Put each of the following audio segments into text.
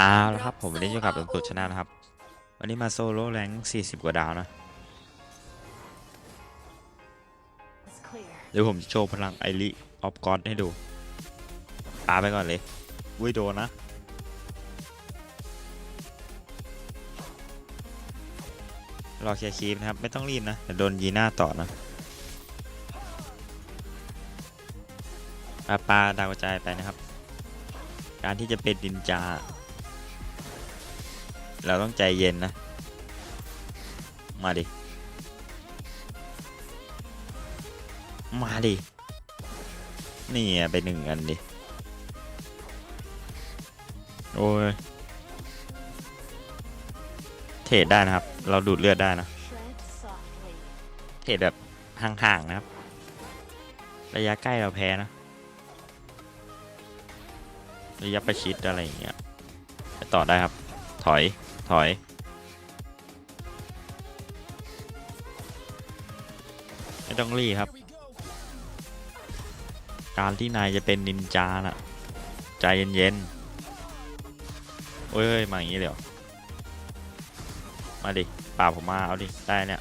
อ้าวแล้วครับผมวันนี้อยู่กับเอ็มตุชนะนะครับ วันนี้มาโซโล่แรง40 กว่าดาวนะ เดี๋ยวผมโชว์พลังไอริออฟกอดให้ดูปาไปก่อนเลยอุ้ยโดนนะ รอเคลียร์คีฟนะครับ ไม่ต้องรีบนะเดี๋ยวโดนยีน่าต่อนะปลาปลาดาวกระจายไปนะครับ การที่จะเป็นดินจา เราต้องใจเย็นนะ มาดิ มาดิ นี่ไงไปหนึ่งอันดิ โอ้ย เทรดได้นะครับ เราดูดเลือดได้นะ เทรดแบบห่างๆนะครับ ระยะใกล้เราแพ้นะ ระยะประชิดอะไรอย่างเงี้ยไปต่อได้ครับ ถอย ถอย ไม่ต้องรีครับ การที่นายจะเป็นนินจาน่ะ ใจเย็นๆโอ้ยเฮ้ย มาอย่างนี้เลยเหรอมาดิป่าผมมา เอาดิ ได้เนี่ย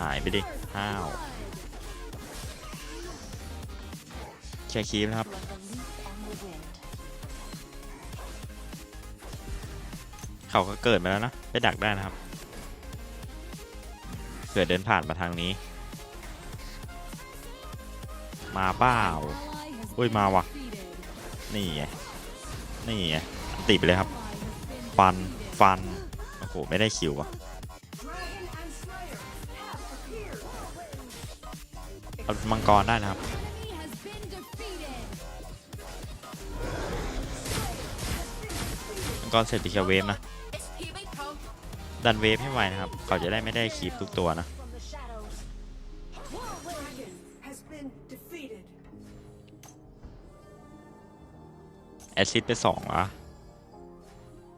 หายไปดิห้าวแค่คีบนะครับ เขาก็เกิดมาแล้วนะ ไปดักได้นะครับเผื่อเดินผ่านมาทางนี้ มาเปล่า Ui, mau à. นี่ไง นี่ไงอันติไปเลยครับ ฟัน ฟัน โอ้โห ไม่ได้คิวอะมังกรได้นะครับมังกรเสร็จไปเคียร์เวฟนะ ดันเวฟให้ไวนะครับ เขาจะได้ไม่ได้คีบทุกตัวนะแอซซิดไปสองเหรอ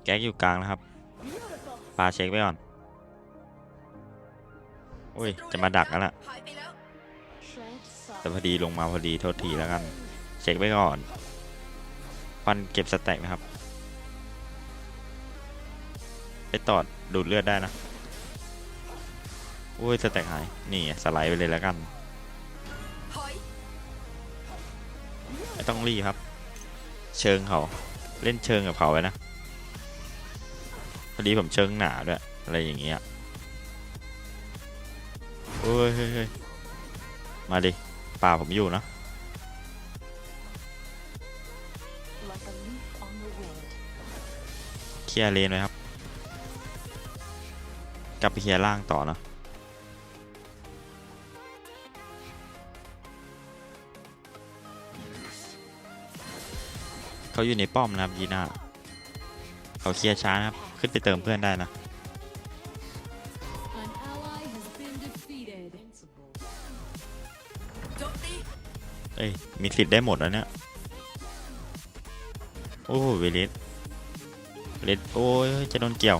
แก๊กอยู่กลางนะครับ Beautiful. ปาเช็คไปก่อน อุ้ย จะมาดักแล้วล่ะ แต่พอดีลงมาพอดีโทษทีแล้วกัน เช็คไปก่อนฟันเก็บสแต็กนะครับ ตอดดูดเลือดได้นะอุ้ยสแต็กหาย นี่สไลด์ไปเลยแล้วกัน ไม่ต้องรีบครับ เชิงเขา เล่นเชิงกับเขาไว้นะ พอดีผมเชิงหนาด้วย อะไรอย่างเงี้ยโอ้ยเฮ้ยมาดิ ป่าผมอยู่นะเคลียร์เลนไว้ครับ กลับไปเคลียร์ล่างต่อนะเขาอยู่ในป้อมนะครับยีน่าเขาเคลียร์ช้านะครับ ขึ้นไปเติมเพื่อนได้นะ An ally has been defeated. เอ้ย มีสิทธิ์ได้หมดแล้วเนี่ย โอ้โหเวเลสเวเลสโอ้ยจะโดนเกี่ยว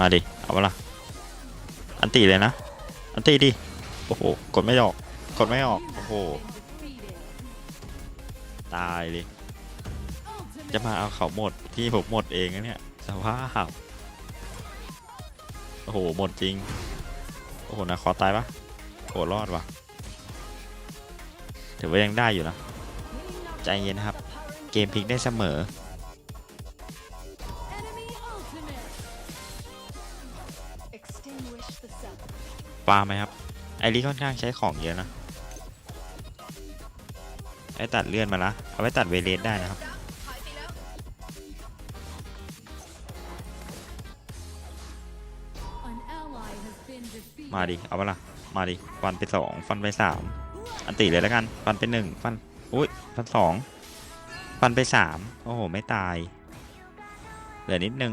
มาดิ เอาละอันตีเลยนะ อันตีดิ โอ้โห กดไม่ออก กดไม่ออก โอ้โห ตายเลย จะมาเอาเขาหมดที่ผมหมดเองนะเนี่ย สภาพ โอ้โห หมดจริง โอ้โห นะ คอตายปะโอ้รอดวะถือว่ายังได้อยู่นะ ใจเย็นครับ เกมพลิกได้เสมอ ปาไหมครับ ไอรีค่อนข้างใช้ของเยอะนะ ไอตัดเลื่อนมาละเอาไว้ตัดเวเลสได้นะครับ มาดิ เอาเวละมาดิ ฟันไปสองฟันไปสามอันติเลยแล้วกัน ฟันไปหนึ่งฟัน อุ้ย ฟันสองฟันไปสามโอ้โห ไม่ตาย เหลือนิดนึง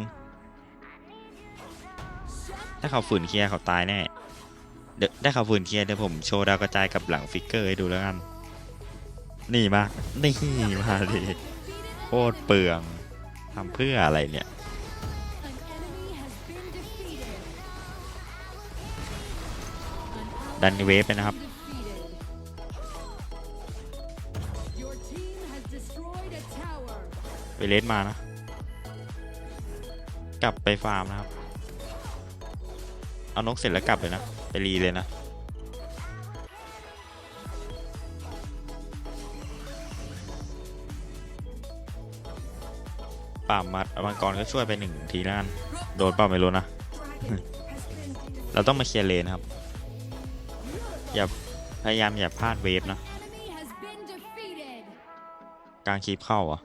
ถ้าเขาฝืนเคลียร์เขาตายแน่ เดี๋ยวถ้าเขาฝืนเคียเดี๋ยวผมโชว์ดาวกระจายกับหลังฟิกเกอร์ให้ดูแล้วกัน นี่มา นี่มาดิโคตรเปลืองทำเพื่ออะไรเนี่ย ดันเวฟไปนะครับ defeated. Your team has destroyed เวเลสมานะ กลับไปฟาร์มนะครับ เอานกเสร็จแล้วกลับเลยนะ ไปรีเลยนะ ป่ามัดมังกรก็ช่วยไปหนึ่งทีแล้วกันโดนเปล่าไม่รู้นะ เราต้องมาเคลียร์เลนครับ อย่าพยายามอย่าพลาดเวฟนะกลางคลิปเข้าอะ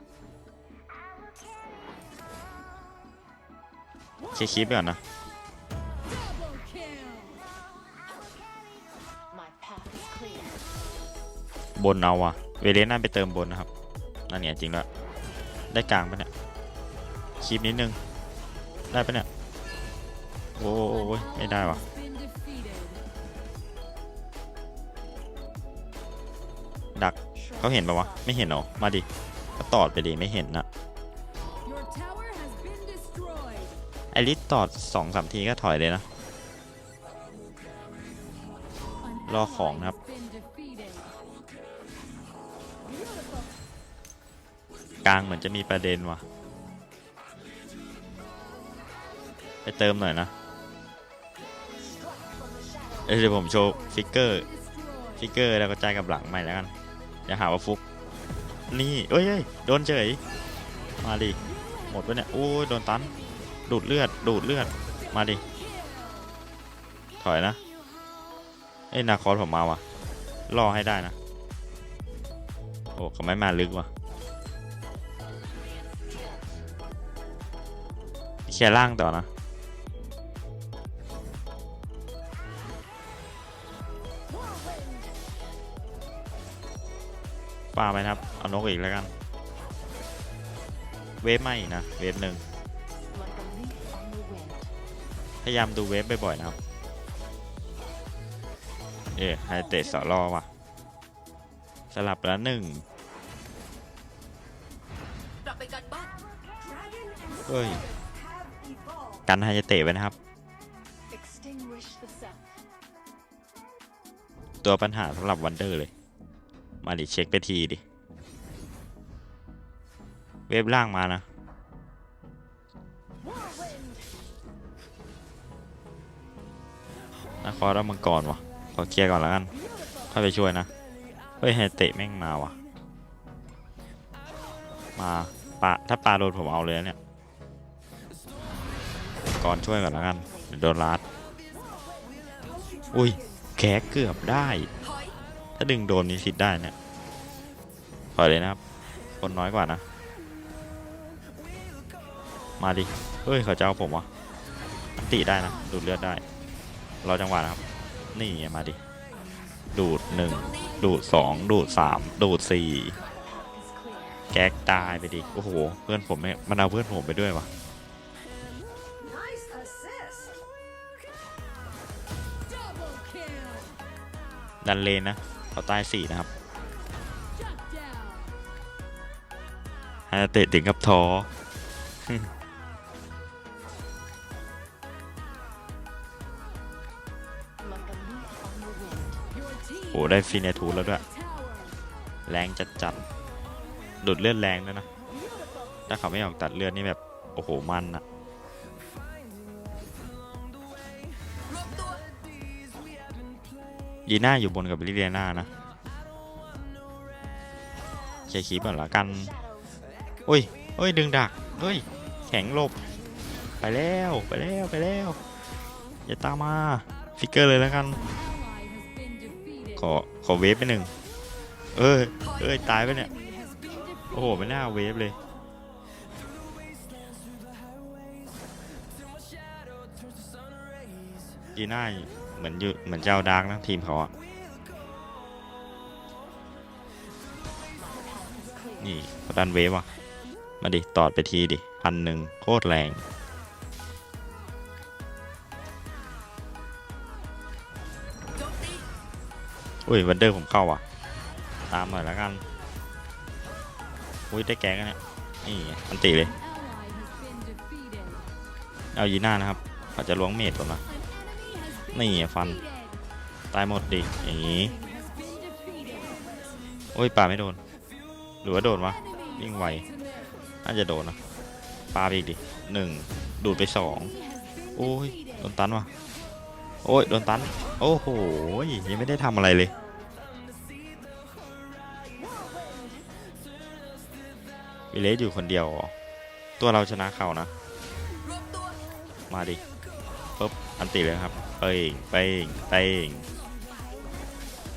เคลียร์คลิปไปก่อนนะ บนเอาว่ะเวเลสน่าไปเติมบนนะครับนั่นเนี่ยจริงแล้วได้กลางปะเนี่ยคลิปนิดนึง ได้ปะเนี่ย โอ้ยไม่ได้วะดักเขาเห็นปะวะ ไม่เห็นหรอ มาดิก็ตอดไปดิไม่เห็นนะไอริสตอดสองสามทีก็ถอยเลยนะ รอของนะครับ กลางเหมือนจะมีประเด็นว่ะ ไปเติมหน่อยนะเดี๋ยวผมโชว์ฟิกเกอร์ ฟิกเกอร์แล้วก็จ่ายกับหลังใหม่แล้วกัน อย่าหาว่าฟุก นี่เอ้ยเอ้ยโดนเฉย มาดิ หมดไปเนี่ย โอ้ยโดนตัน ดูดเลือด ดูดเลือด มาดิ ถอยนะเอ้ยนาคอสผมมาว่ะ รอให้ได้นะ โอ้เขาไม่มาลึกว่ะ เคลียร์ล่างต่อนะปาไปครับ เอานกอีกแล้วกัน เวฟไม่นะ เวฟหนึ่ง พยายามดูเวฟบ่อยๆนะครับ เอ๊ะไฮเตะสอรอว่ะ สลับแล้วหนึ่งเอ้ย have evolved. กันไฮเตะไว้นะครับ Extinguish the sun. ตัวปัญหาสำหรับวันเดอร์เลย มาดิเช็คไปทีดิ เวฟล่างมานะ นครรับมังกรวะขอเคลียร์ก่อนแล้วกันค่อยไปช่วยนะ เฮ้ยไฮเตะแม่งมาวะมาปะถ้าปลาโดนผมเอาเลยนะเนี่ย ก่อนช่วยก่อนแล้วกันโดนลัดอุ้ยแขกเกือบได้ ถ้าดึงโดนมีสิทธิ์ได้เนี่ยปล่อยเลยนะครับ คนน้อยกว่านะ มาดิ เฮ้ยเขาจะเอาผมวะอันติได้นะ ดูดเลือดได้ รอจังหวะนะครับ นี่มาดิ ดูดหนึ่งดูดสองดูดสามดูดสี่แก๊กตายไปดิ โอ้โห เพื่อนผมไม่มันเอาเพื่อนผมไปด้วยวะ ดันเลนนะเขาตายสี่นะครับไฮาเตะถึงกับท้อโอ้ได้ฟินเนทูแล้วด้วย แรงจัดจัดดูดเลือดแรงด้วยนะ ถ้าเขาไม่ออกตัดเลือดนี่แบบ โอ้โห มันอะ ยีน่าอยู่บนกับลิเดียนานะเคลียร์คีบก่อนละกันอุ้ยเฮ้ยดึงดักเฮ้ยแข็งลบ ไปแล้วไปแล้วไปแล้ว อย่าตามมาฟิกเกอร์เลยแล้วกัน ขอขอเวฟไปหนึ่งเอ้ยเอ้ยตายไปเนี่ย โอ้โหไม่น่าเวฟเลยยีน่า เหมือนอยู่เหมือนเจ้าดาร์กนะทีมเขาอะนี่เขาดันเวฟว่ะ มาดิ ตอดไปทีดิพันหนึ่งโคตรแรง อุ้ยวันเดอร์ผมเข้าว่ะ ตามหน่อยแล้วกัน อุ้ยได้แกงกันเนี่ยนี่อันติเลย เอายีน่านะครับเขาจะล้วงเมดผมนะ นี่ฟัน ตายหมดดิอย่างนี้โอ้ยป่าไม่โดน หรือว่าโดนวะวิ่งไวน่าจะโดนนะปลาไปอีกดิหนึ่งดูดไปสองโอ้ยโดนตันวะโอ้ยโดนตัน โอ้โหยังไม่ได้ทำอะไรเลยวิเลสอยู่คนเดียว ตัวเราชนะเขานะ มาดิปุ๊บอันติเลยครับ เป้งเป้งเป้ง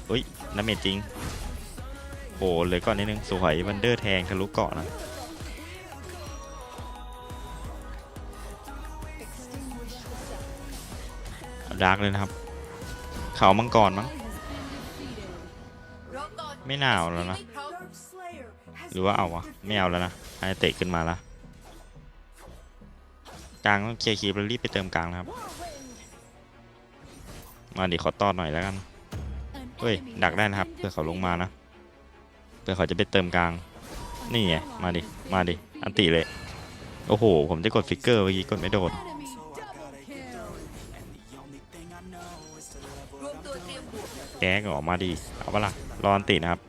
อุ้ยน้ำเมจจริงโอ้เลยก่อนนิดนึงสวยวันเดอร์แทงทะลุเกาะนะดาร์กเลยนะครับ เขามังกรมั้ง ไม่หนาวแล้วนะ หรือว่าเอาวะ ไม่เอาแล้วนะไอเตะขึ้นมาละกลางต้องเคลียร์คีบแล้วรีบไปเติมกลางนะครับ มาดิขอต้อนหน่อยแล้วกันเฮ้ยดักได้นะครับเพื่อเขาลงมานะเพื่อเขาจะไปเติมกลาง นี่ไงมาดิมาดิอันติเลยโอ้โห ผมจะกดฟิกเกอร์เมื่อกี้กดไม่โดนแก๊กออกมาดิเอาปะล่ะรออันตินะครับ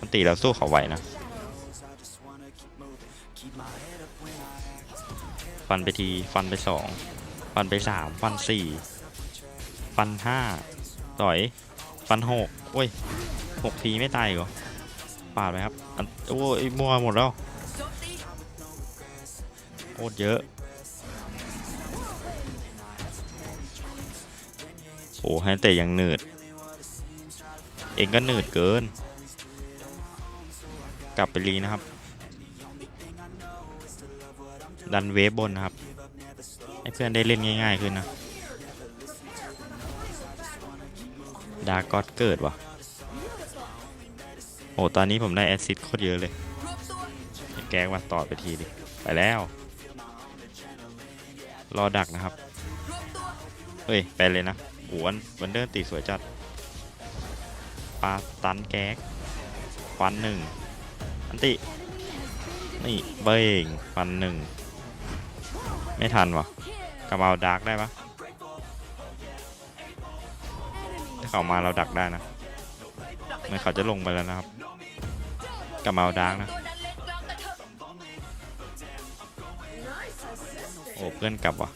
อันติแล้วสู้เขาไหวนะฟันไปทีฟันไปสองฟันไปสามฟันสี่ ฟันห้าต่อย ฟันหกโอ้ยหกทีไม่ตายเหรอปาดไหมครับอันโอ้ยมัวหมดแล้วโคตรเยอะโอ้ให้เตะยังหนืด เองก็หนืดเกิน กลับไปรีนะครับ ดันเวฟบนนะครับ ให้เพื่อนได้เล่นง่าย ๆ ขึ้นนะ ดาร์กอตเกิดวะโอ้ตอนนี้ผมได้แอซิสต์โคตรเยอะเลย แก๊กว่าต่อไปทีดิ ไปแล้ว รอดักนะครับ เฮ้ย ไปเลยนะโอ้วันวันเดอร์ตีสวยจัดปาตันแก๊กฟันหนึ่งอันติ นี่เบ้งฟันหนึ่ง ไม่ทันวะกลับมาเอาดาร์กได้ปะ เขามาเราดักได้นะเหมือนเขาจะลงไปแล้วนะครับกลับมาเอาดาร์กนะโอ้เพื่อนกลับว่ะ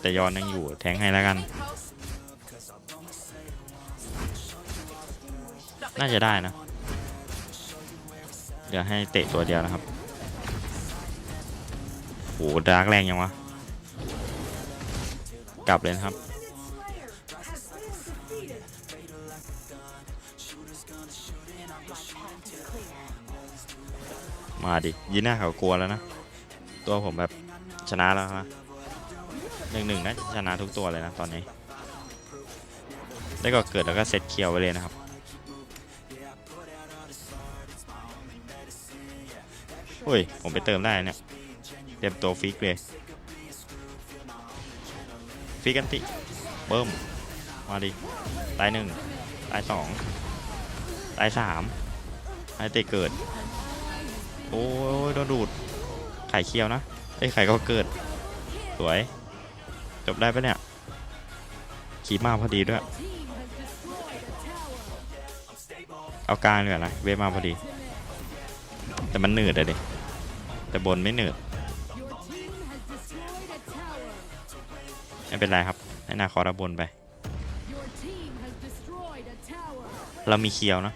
แต่ยอนยังอยู่แทงให้แล้วกัน น่าจะได้นะ เดี๋ยวให้เตะตัวเดียวนะครับโหดาร์กแรงยังวะ กลับเลยครับ มาดิยีน่าเขากลัวแล้วนะ ตัวผมแบบชนะแล้วนะหนึ่งหนึ่งนะชนะทุกตัวเลยนะตอนนี้ได้ก็เกิดแล้วก็เซตเคียวไว้เลยนะครับโอ้ย ผมไปเติมได้เนี่ยเตรียมตัวฟิกเลย ฟิกกันติเบิ้มมาดิตายหนึ่งตายสองตายสามไอเตะเกิด โอ้ยโดนดูด ไข่เคียวนะ ไอ้ไข่ก็เกิด สวย จบได้ปะเนี่ย ขี่มาพอดีด้วย เอากลางเลยนะ เวมาพอดี แต่มันหนืดอะดิ แต่บนไม่หนืด ไม่เป็นไรครับ ให้นาคอระบนไป เรามีเคียวนะ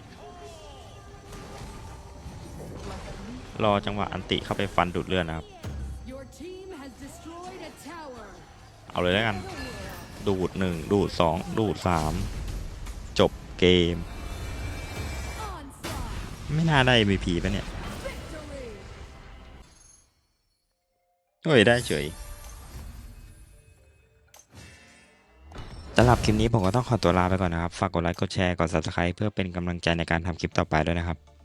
รอจังหวะอันติเข้าไปฟันดูดเลือดนะครับ Your team has destroyed a tower. เอาเลยแล้วกัน ดูดหนึ่งดูดสองดูดสามจบเกม Onslaught. ไม่น่าได้ MVP ปะเนี่ย Victory. เฮ้ยได้เฉยสำหรับคลิปนี้ผมก็ต้องขอตัวลาไปก่อนนะครับ ฝากกดไลค์ กดแชร์ กด subscribe เพื่อเป็นกำลังใจในการทำคลิปต่อไปด้วยนะครับ